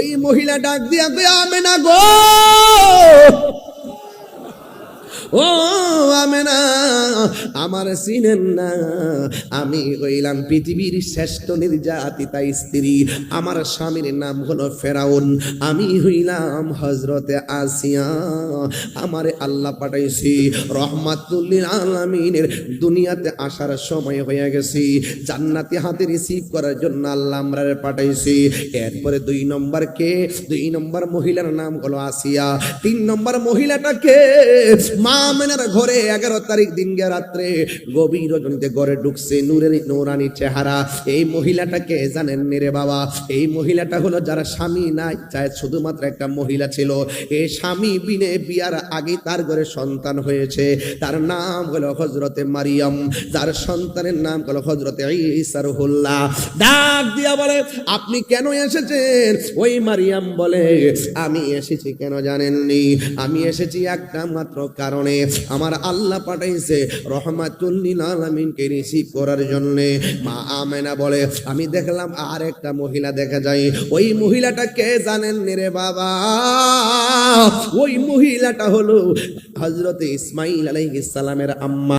এই মহিলা ডাক দিয়া গে! ও আমেনা, আমার চিনেন না। আমি হইলাম পৃথিবীর শ্রেষ্ঠ নির্যাতিতা স্ত্রী। আমার স্বামীর নাম হলো ফেরাউন। আমি হইলাম হজরতে আসিয়া। আমারে আল্লাহ পাঠাইছি, রহমাতুল্লিল আলমিনের দুনিয়াতে আসার সময় হয়ে গেছি। জান্নাতি হাতে রিসিভ করার জন্য আল্লাহ আমরা পাঠাইছি। এরপরে দুই নম্বর কে? দুই নম্বর মহিলার নাম হলো আসিয়া। তিন নম্বর মহিলাটাকে মা মেনার ঘরে এগারো তারিখ দিন গে রাত্রে গভীর রজনীতে ঘরে ঢুকছে নূরের নৌরানি চেহারা। এই মহিলাটাকে জানেন রে বাবা? এই মহিলাটা হলো যারা স্বামী নাই চায় শুধুমাত্র একটা মহিলা ছিল। এই স্বামী বিনে বিয়ার আগে তার ঘরে সন্তান হয়েছে। তার নাম হলো হজরতে মারিয়াম। যার সন্তানের নাম হলো হজরতে ঈসার হুল্লাহ ডাক দিয়া বলে, আপনি কেন এসেছেন? ওই মারিয়াম বলে, আমি এসেছি কেন জানেননি? আমি এসেছি একটা মাত্র কারণে আমার আল্লাহ পাঠাইছে রহমাতুল্লিল আলমিনকে রিসিভ করার জন্যে। মা আমেনা বলে, আমি দেখলাম আর একটা মহিলা দেখা যায়। ওই মহিলাটা কে জানেন রে বাবা? ওই মহিলাটা হলো হজরত ইসমাইল আলাইহিস সালামের আম্মা।